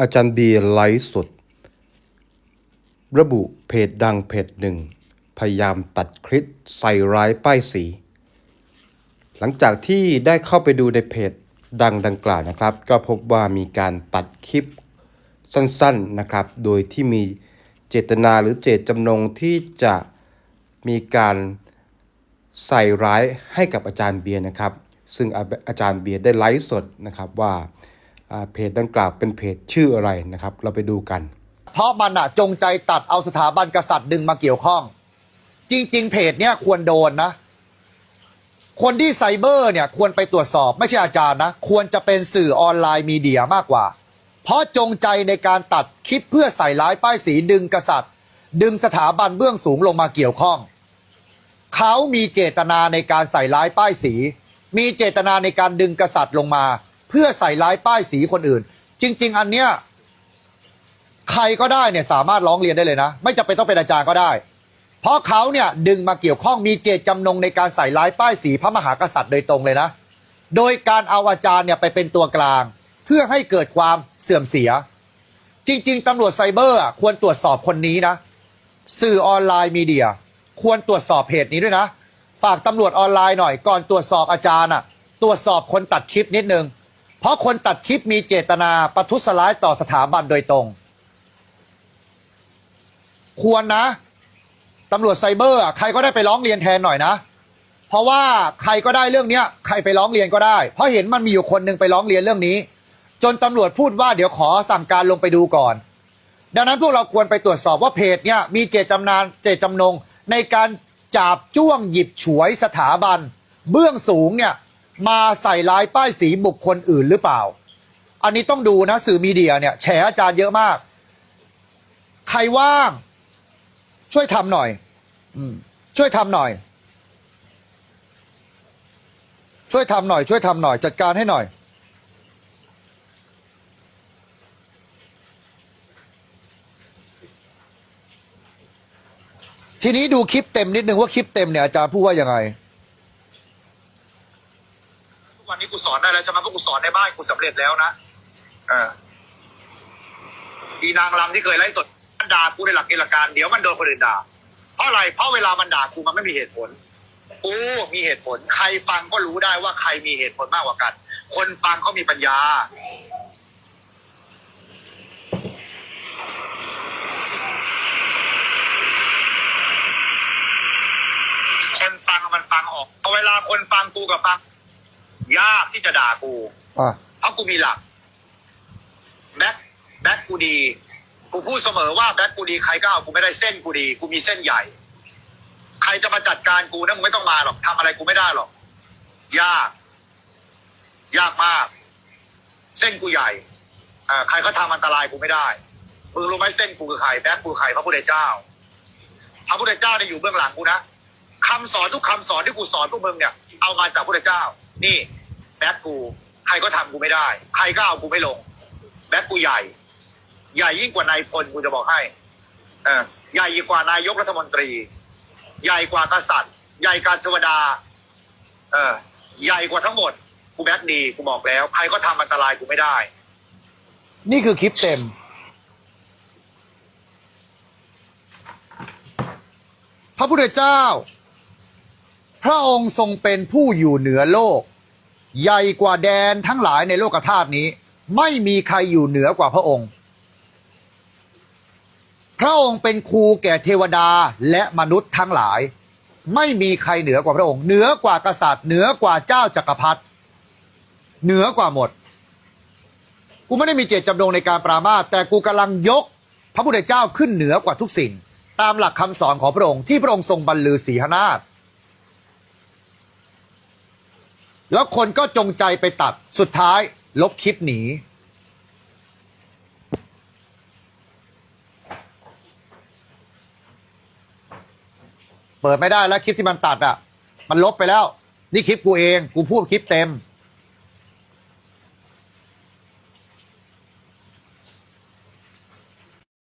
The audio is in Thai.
อาจารย์เบียร์ไลฟ์สด ระบุเพจดังเพจหนึ่ง พยายามตัดคลิปใส่ร้ายป้ายสี หลังจากที่ได้เข้าไปดูในเพจดังดังกล่าวนะครับ ก็พบว่ามีการตัดคลิปสั้นๆนะครับ โดยที่มีเจตนาหรือเจตจำนงที่จะมีการใส่ร้ายให้กับอาจารย์เบียร์นะครับ ซึ่งอาจารย์เบียร์ได้ไลฟ์สดนะครับว่า เพจดังกล่าวเป็นเพจชื่ออะไรนะครับ เราไปดูกัน เพราะมันอะจงใจตัดเอาสถาบันกษัตริย์ดึงมาเกี่ยวข้อง จริง ๆ เพจเนี้ยควรโดนนะ คนที่ไซเบอร์เนี่ยควรไปตรวจสอบไม่ใช่อาจารย์นะ ควรจะเป็นสื่อออนไลน์มีเดียมากกว่า เพราะจงใจในการตัดคลิปเพื่อใส่ร้ายป้ายสีดึงกษัตริย์ ดึงสถาบันเบื้องสูงลงมาเกี่ยวข้องเขามีเจตนาในการใส่ร้ายป้ายสี มีเจตนาในการดึงกษัตริย์ลงมา เพื่อใส่ร้ายป้ายสีคนอื่น จริง ๆ อันเนี้ยใครก็ได้เนี่ยสามารถร้องเรียนได้เลยนะ ไม่จำเป็นต้องเป็นอาจารย์ก็ได้ เพราะเขาเนี่ยดึงมาเกี่ยวข้องมีเจตจำนงในการใส่ร้ายป้ายสีพระมหากษัตริย์โดยตรงเลยนะ โดยการเอาอาจารย์เนี่ยไปเป็นตัวกลาง เพื่อให้เกิดความเสื่อมเสีย จริง ๆตำรวจไซเบอร์ควรตรวจสอบคนนี้นะ สื่อออนไลน์มีเดีย ควรตรวจสอบเพจนี้ด้วยนะ ฝากตำรวจออนไลน์หน่อยก่อนตรวจสอบอาจารย์อะตรวจสอบคนตัดคลิปนิดนึง เพราะคนตัดคลิปมีเจตนาประทุษร้ายต่อสถาบันโดยตรง ควรนะตำรวจไซเบอร์อะใครก็ได้ไปร้องเรียนแทนหน่อยนะ เพราะว่าใครก็ได้เรื่องเนี้ยใครไปร้องเรียนก็ได้ เพราะเห็นมันมีอยู่คนหนึ่งไปร้องเรียนเรื่องนี้ จนตำรวจพูดว่าเดี๋ยวขอสั่งการลงไปดูก่อน ดังนั้นพวกเราควรไปตรวจสอบว่าเพจเนี่ยมีเจตจำนานเจตจำนงในการจับจ้วงหยิบฉวยสถาบัน เบื้องสูงเนี่ย มาใส่ร้ายป้ายสีบุคคลอื่นหรือเปล่า อันนี้ต้องดูนะ สื่อมีเดียเนี่ยแฉอาจารย์เยอะมาก ใครว่าง ช่วยทำหน่อย อืม ช่วยทำหน่อย ช่วยทำหน่อย ช่วยทำหน่อย จัดการให้หน่อยทีนี้ดูคลิปเต็มนิดนึงว่าคลิปเต็มเนี่ยอาจารย์พูดว่ายังไง วันนี้กูสอนได้แล้วใช่ไหมเพราะกูสอนในบ้านกูสำเร็จแล้วนะเอออีนางรำที่เคยไล่สดมันด่ากูในหลักเกณฑ์หลัการเดี๋ยวมันโดนคนอื่นด่าเพราะอะไรเพราะเวลามันด่ากูมันไม่มีเหตุผลกูมีเหตุผล ใครฟังก็รู้ได้ว่าใครมีเหตุผลมากกว่ากัน คนฟังเขามีปัญญาคนฟังมันฟังออกพอเวลาคนฟังกูกับฟัง ยากที่จะด่ากูอะเพราะกูมีหลักแบ็คแบ็คกูดี กูพูดเสมอว่าแบ็คกูดีใครก็เอากูไม่ได้เส้นกูดี กูมีเส้นใหญ่ ใครจะมาจัดการกูนะมึงไม่ต้องมาหรอกทำอะไรกูไม่ได้หรอก ยาก ยากมาก เส้นกูใหญ่อ่าใครก็ทำอันตรายกูไม่ได้มึงรู้ไหมเส้นกูคือใครแบ็คกูคือใครพระพุทธเจ้าพระพุทธเจ้าเนี่ยอยู่เบื้องหลังกูนะคำสอนทุกคำสอนที่กูสอนพวกมึงเนี่ยเอามาจากพระพุทธเจ้า นี่แบ็คกู ใครก็ทำกูไม่ได้ ใครก็เอากูไม่ลง แบ็คกูใหญ่ ใหญ่ยิ่งกว่านายพลกูจะบอกให้อใหญ่ยิ่งกว่านายกรัฐมนตรี ใหญ่กว่ากษัตริย์ ใหญ่กว่าเทวดา เออ ใหญ่กว่าทั้งหมด กูแบ็คดี กูบอกแล้ว ใครก็ทำอันตรายกูไม่ได้ นี่คือคลิปเต็มพระพุทธเจ้า พระองค์ทรงเป็นผู้อยู่เหนือโลก ใหญ่กว่าแดนทั้งหลายในโลกธาตุนี้ ไม่มีใครอยู่เหนือกว่าพระองค์ พระองค์เป็นครูแก่เทวดาและมนุษย์ทั้งหลาย ไม่มีใครเหนือกว่าพระองค์ เหนือกว่ากษัตริย์ เหนือกว่าเจ้าจักรพรรดิเหนือกว่าหมด กูไม่ได้มีเจตจำนงในการปรามาสแต่กูกำลังยก พระพุทธเจ้าขึ้นเหนือกว่าทุกสิ่ง ตามหลักคำสอนของพระองค์ที่พระองค์ทรงบรรลือศีหนาถ แล้วคนก็จงใจไปตัดสุดท้ายลบคลิปหนี เปิดไม่ได้แล้วคลิปที่มันตัดอะ มันลบไปแล้ว นี่คลิปกูเอง กูพูดคลิปเต็ม